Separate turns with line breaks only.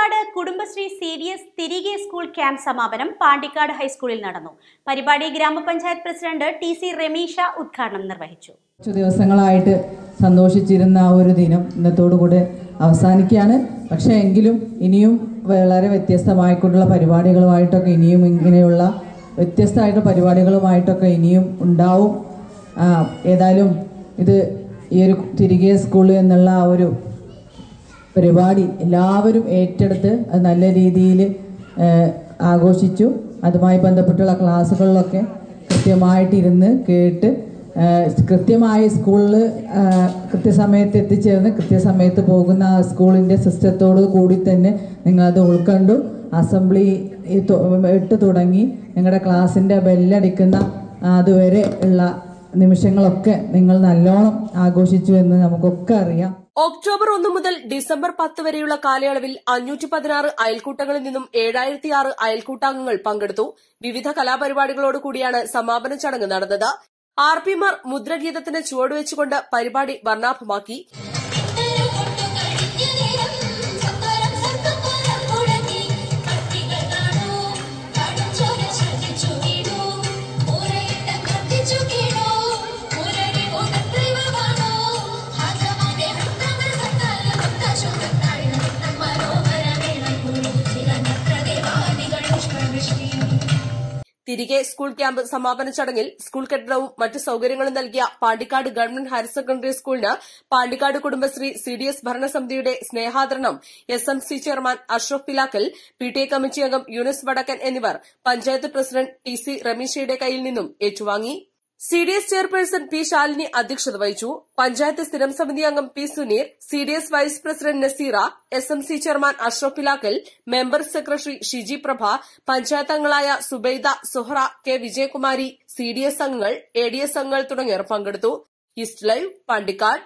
Pandikkad Kudumbashree C D S തിരികെ school camp സമാപനം പാണ്ടിക്കാട് ഹൈസ്കൂളിൽ നടന്നു. പരിപാടി ഗ്രാമപഞ്ചായത്ത് പ്രസിഡന്റ് ടി സി രമീഷ ഉദ്ഘാടനം നിർവഹിച്ചു.
കുറച്ചു ദിവസങ്ങളായിട്ട് സന്തോഷിച്ചിരുന്ന ആ ഒരു ദിനം ഇന്നത്തോടുകൂടെ അവസാനിക്കുകയാണ്. പക്ഷേ എങ്കിലും ഇനിയും വളരെ വ്യത്യസ്തമായിക്കൊണ്ടുള്ള പരിപാടികളുമായിട്ടൊക്കെ ഇനിയും ഇങ്ങനെയുള്ള വ്യത്യസ്തമായിട്ടുള്ള പരിപാടികളുമായിട്ടൊക്കെ ഇനിയും ഉണ്ടാവും. ഏതായാലും ഇത് ഈ ഒരു തിരികെ സ്കൂൾ എന്നുള്ള ആ ഒരു പരിപാടി എല്ലാവരും ഏറ്റെടുത്ത് അത് നല്ല രീതിയിൽ ആഘോഷിച്ചു. അതുമായി ബന്ധപ്പെട്ടുള്ള ക്ലാസ്സുകളിലൊക്കെ കൃത്യമായിട്ടിരുന്ന് കേട്ട് കൃത്യമായി സ്കൂളിൽ കൃത്യസമയത്ത് എത്തിച്ചേർന്ന് കൃത്യസമയത്ത് പോകുന്ന സ്കൂളിന്റെ സിസ്റ്റത്തോട് കൂടി തന്നെ നിങ്ങളത് ഉൾക്കണ്ടു. അസംബ്ലി ഇട്ട് തുടങ്ങി. നിങ്ങളുടെ ക്ലാസ്സിന്റെ ബെല്ലടിക്കുന്ന അതുവരെ ഉള്ള നിമിഷങ്ങളൊക്കെ നിങ്ങൾ നല്ലോണം ആഘോഷിച്ചു എന്ന് നമുക്കൊക്കെ അറിയാം.
ഒക്ടോബർ ഒന്ന് മുതൽ ഡിസംബർ പത്ത് വരെയുള്ള കാലയളവിൽ അഞ്ഞൂറ്റി പതിനാറ് അയൽക്കൂട്ടങ്ങളിൽ നിന്നും ഏഴായിരത്തി ആറ് അയൽക്കൂട്ടാംഗങ്ങൾ പങ്കെടുത്തു. വിവിധ കലാപരിപാടികളോടുകൂടിയാണ് സമാപന ചടങ്ങ് നടന്നത്. ആർ പിമാർ മുദ്രഗീതത്തിന് ചുവടുവെച്ചുകൊണ്ട് പരിപാടി വർണാഭമാക്കി. തിരികെ സ്കൂൾ ക്യാമ്പ് സമാപന ചടങ്ങിൽ സ്കൂൾ കെട്ടിടവും മറ്റ് സൌകര്യങ്ങളും നൽകിയ പാണ്ടിക്കാട് ഗവൺമെന്റ് ഹയർ സെക്കൻഡറി സ്കൂളിന് Pandikkad Kudumbashree C D S ഭരണസമിതിയുടെ സ്നേഹാദരണം S M C chairman Ashraf Pilakkal P T A committee അംഗം യൂനസ് വടക്കൻ എന്നിവർ പഞ്ചായത്ത് പ്രസിഡന്റ് ടി സി റമീഷയുടെ കയ്യിൽ നിന്നും ഏറ്റുവാങ്ങി. C D S chairperson P Shalini അധ്യക്ഷത വഹിച്ചു. പഞ്ചായത്ത് സ്ഥിരം സമിതി അംഗം P Suneer C D S vice president Naseera S M C chairman Ashraf Pilakkal member secretary Shiji Prabha panchayat അംഗങ്ങളായ Subaida Suhara K Vijayakumari C D S അംഗങ്ങൾ A D S അംഗങ്ങൾ തുടങ്ങിയവർ പങ്കെടുത്തു. East Live Pandikkad.